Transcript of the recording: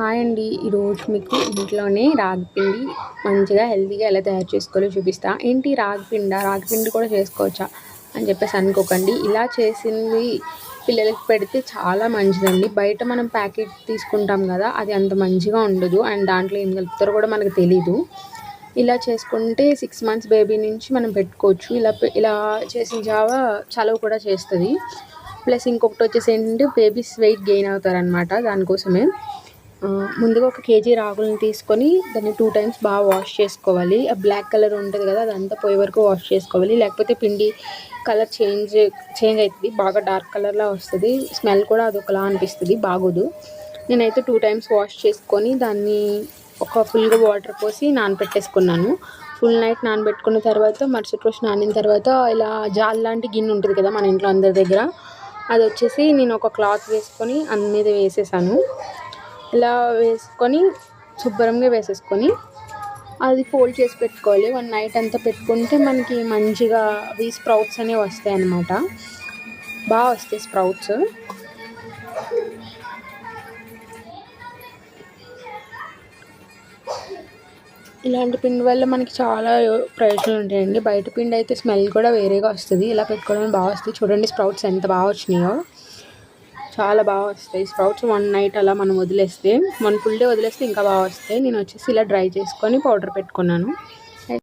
Hi అండి. ఈరోజు మీకు ఇంట్లోనే రాగిపిండి మంచిగా హెల్తీగా ఎలా తయారు చేసుకోవాలో చూపిస్తా. ఏంటి రాగిపిండ రాగిపిండి కూడా చేసుకోవచ్చా? అని చెప్పేసి అనుకోకండి. ఇలా చేసింది పిల్లలకి పెడితే చాలా మంచిదండి. బయట మనం ప్యాకెట్ తీసుకుంటాం కదా అది అంత మంచిగా ఉండదు. అండ్ దాంట్లో ఏం కలుపుతారో కూడా మనకు తెలీదు. ఇలా చేసుకుంటే సిక్స్ మంత్స్ బేబీ నుంచి మనం పెట్టుకోవచ్చు. ఇలా ఇలా చేసిన జావా చలవ కూడా చేస్తుంది. ప్లస్ ఇంకొకటి వచ్చేసి ఏంటంటే బేబీస్ వెయిట్ గెయిన్ అవుతారనమాట దానికోసమే. ముందుగా ఒక కేజీ రాగులను తీసుకొని దాన్ని టూ టైమ్స్ బాగా వాష్ చేసుకోవాలి. ఆ బ్లాక్ కలర్ ఉంటుంది కదా అదంతా పోయే వరకు వాష్ చేసుకోవాలి. లేకపోతే పిండి కలర్ చేంజ్ చేంజ్ అవుతుంది బాగా డార్క్ కలర్లా వస్తుంది. స్మెల్ కూడా అదొకలా అనిపిస్తుంది బాగోదు. నేనైతే టూ టైమ్స్ వాష్ చేసుకొని దాన్ని ఒక ఫుల్గా వాటర్ పోసి నానబెట్టేసుకున్నాను ఫుల్ నైట్ నానబెట్టుకున్న తర్వాత మరుసటి రోజు నానిన తర్వాత ఇలా జాల్ లాంటి గిన్నె ఉంటుంది కదా మన ఇంట్లో అందరి దగ్గర. అది వచ్చేసి నేను ఒక క్లాత్ వేసుకొని అందు మీద వేసేసాను. ఇలా వేసుకొని శుభ్రంగా వేసేసుకొని అది ఫోల్డ్ చేసి పెట్టుకోవాలి. వన్ నైట్ అంతా పెట్టుకుంటే మనకి మంచిగా అవి స్ప్రౌట్స్ అనేవి వస్తాయి అన్నమాట. బాగా వస్తాయి స్ప్రౌట్స్. ఇలాంటి పిండి వల్ల మనకి చాలా ప్రయోజనాలు ఉంటాయండి. బయట పిండి అయితే స్మెల్ కూడా వేరేగా వస్తుంది. ఇలా పెట్టుకోవడం బాగా వస్తుంది చూడండి స్ప్రౌట్స్ ఎంత బాగా వచ్చినాయో. చాలా బాగా వస్తాయి. స్ప్రౌట్స్ వన్ నైట్ అలా మనం వదిలేస్తే వన్ ఫుల్ డే వదిలేస్తే ఇంకా బాగా వస్తాయి. నేను వచ్చేసి ఇలా డ్రై చేసుకొని పౌడర్ పెట్టుకున్నాను.